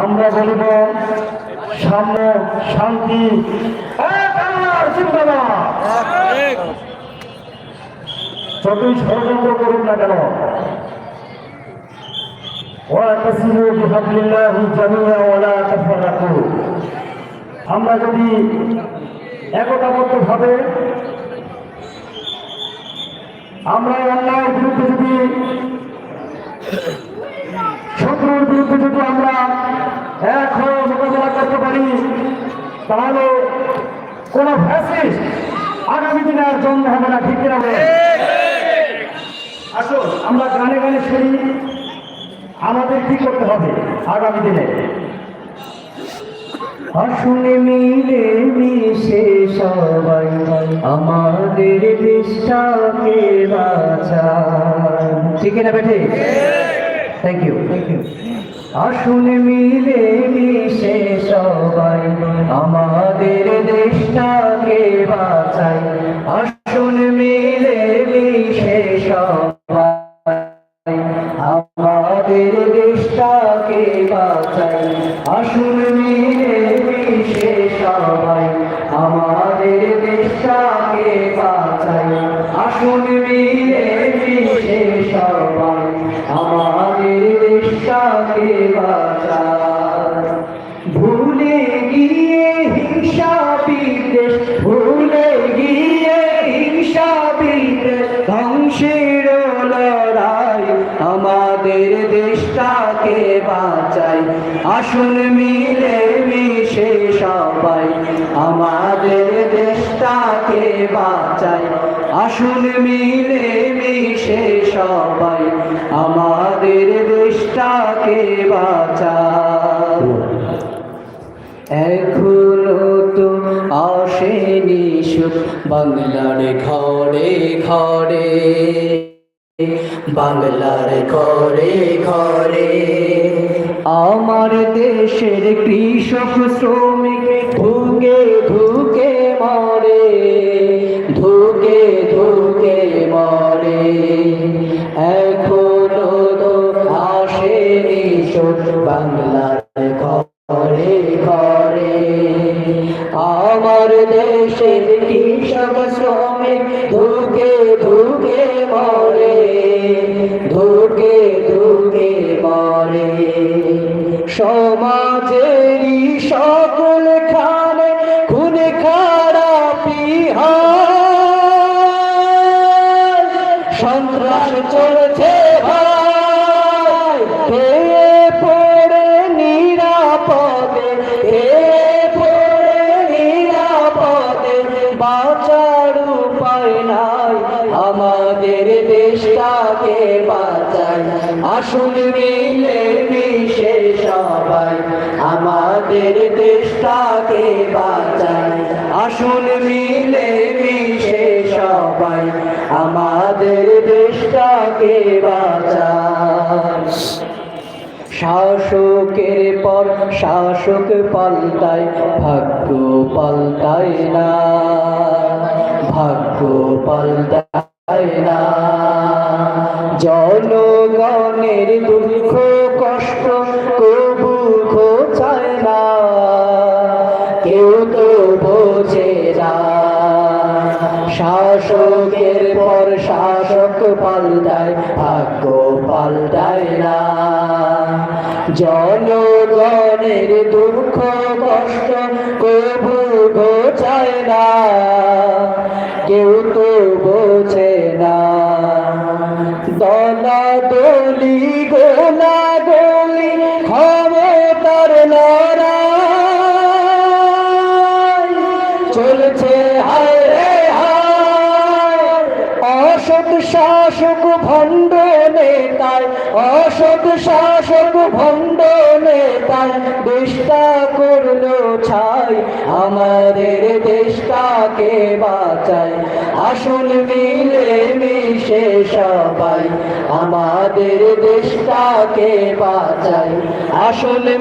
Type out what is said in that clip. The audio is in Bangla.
আমরা বলিব সাম্য শান্তি। যতই ষড়যন্ত্র করুন না কেন আমরা যদি একতাবদ্ধভাবে আমরা এই অন্যায়ের বিরুদ্ধে যদি যদি আমরা এক হয়ে মোকাবিলা করতে পারি তাহলে কোন ফ্যাসিস্ট আগামী দিনে আর জন্ম হবে না ঠিক কিনা আসুন আমরা গানে গানে শুনি আমাদের কি করতে হবে আগামী দিনে? আসুন মিলে মিশে সবাই আমাদের দেশটাকে বাঁচান। ঠিক না বেঠে? থ্যাংক ইউ থ্যাংক ইউ আসুন মিলে মিশে সবাই, আমাদের দেশটাকে বাঁচাই। আসুন মিলে মিশে সবাই, আমাদের দেশটাকে বাঁচাই। আসুন মিলে মিশে সবাই, আমাদের ধ্বংসের লড়াই আমাদের দেশটাকে বাঁচাই। আসুন মিলে মিশে সবাই আমাদের দেশটাকে বাঁচাই। আসুন মিলে মিশে সবাই আমাদের দেশটাকে বাঁচাই। এখনও বাংলার ঘরে ঘরে, বাংলার ঘরে ঘরে। আমার দেশের কৃষক, শ্রমিক ধুকে ধুকে মরে, ধুকে ধুকে মরে। এখনও তো আসেনি সুখ দেশের কৃষক শ্রমিক ধুকে ধুকে মরে ধুকে ধুকে মরে সমাজেরই সকল খানে খুন খারাপি হয় সন্ত্রাস চলছে ভাই আমাদের দেশটাকে বাঁচাই। আসুন মিলে মিশে সবাই আমাদের দেশটাকে বাঁচাই। আসুন মিলে মিশে সবাই আমাদের দেশটাকে বাঁচাই। শাসকের পর শাসক পাল্টায়, ভাগ্য পাল্টায় না। ভাগ্য পাল্টায় জনগণের দুঃখ, কষ্ট কবু খোঁচায় না। কেউ তো বোঝে না। শাসকের পর শাসক পাল্টায়, ভাগ্য পাল্টায় না। জনগণের দুঃখ, কষ্ট কবু ঘোচায় না। কেউ তো দলা দলি, গোলা গলি ক্ষমতার লড়াই। চলছে, হায় রে শাসক ভণ্ড নেতায় অসৎ শাসক ভণ্ড নেতায় দেশটা করল ছাই, আমাদের দেশটাকে বাঁচাই। আসল মিলে সবাই আমাদের দেশটাকে বাঁচাই। আসলে